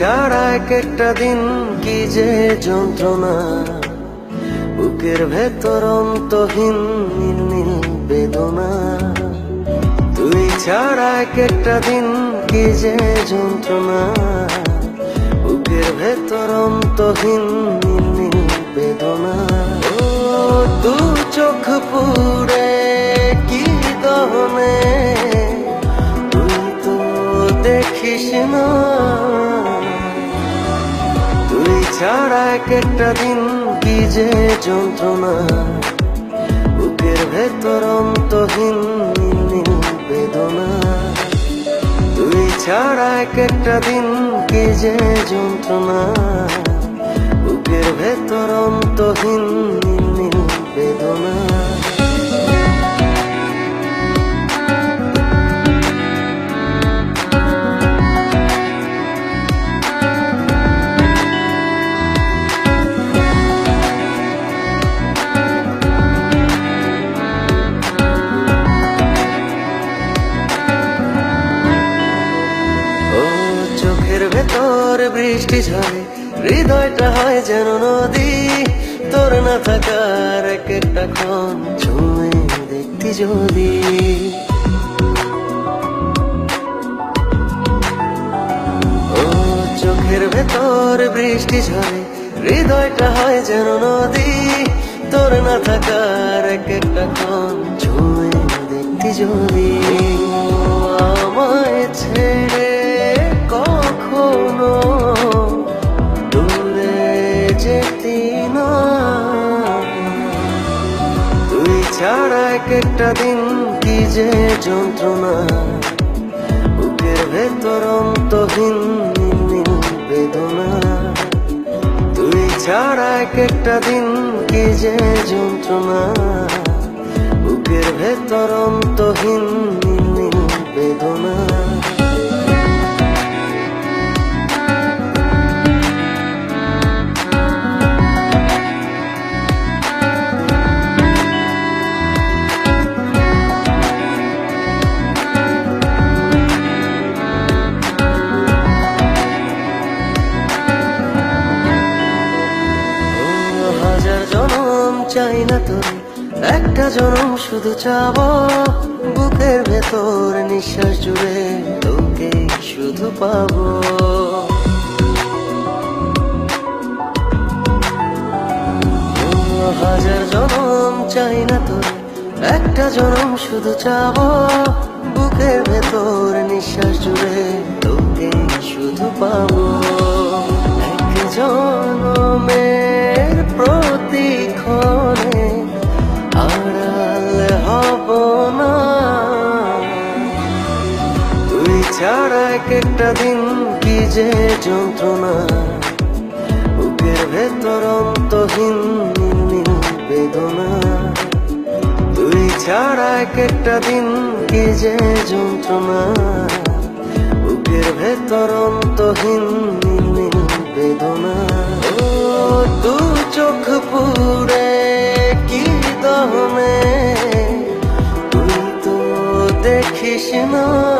ছাড়া এক একটা দিন কি যে যন্ত্রণা। বুকের ভেতর অন্তহীন নীল বেদনা। তুই ছাড়া এক একটা দিন কি যে যন্ত্রণা। বুকের ভেতর অন্তহীন নীল বেদনা। দু চোখ পুরে কি দহনে। তুই তো দেখিস না। ছাড়া এক একটা দিন কি যে যন্ত্রণা। বুকের ভেতর অন্তহীন নীল বেদনা। তুই ছাড়া এক একটা দিন কি যে যন্ত্রণা। বুকের ভেতর অন্তহীন বেদনা। ভেতর বৃষ্টি ঝরে, হৃদয়টা হয় যেন নদী। তোর না থাকার এক একটা ক্ষণ ছুঁয়ে দেখতি যদি। ও চোখের ভেতর বৃষ্টি ঝরে, হৃদয়টা হয় যেন নদী। তোর না থাকার এক একটা ক্ষণ ছুঁয়ে দেখতি যদি। এক একটা দিন কি যে যন্ত্রণা। বুকের ভেতর অন্তহীন বেদনা। তুই ছাড়া এক একটা দিন কি যে যন্ত্রণা। বুকের ভেতর অন্তহীন বেদনা। হাজার জনম চাই না তোরে একটা জনম শুধু চাব। বুকের ভেতর নিঃশ্বাস জুড়ে তোকে শুধু পাবো। হাজার জনম চাই না তোরে একটা জনম শুধু চাবো। বুকের ভেতর নিঃশ্বাস জুড়ে তোকে শুধু পাবো। এক ছাড়া এক একটা দিন কি যে যন্ত্রণা। বুকের ভেতর অন্তহীন নীল বেদনা। তুই ছাড়া এক একটা দিন কি যে যন্ত্রণা। বুকের ভেতর অন্তহীন নীল বেদনা। ও, দু চোখ পুরে কি দহনে? তুই তো দেখিস না।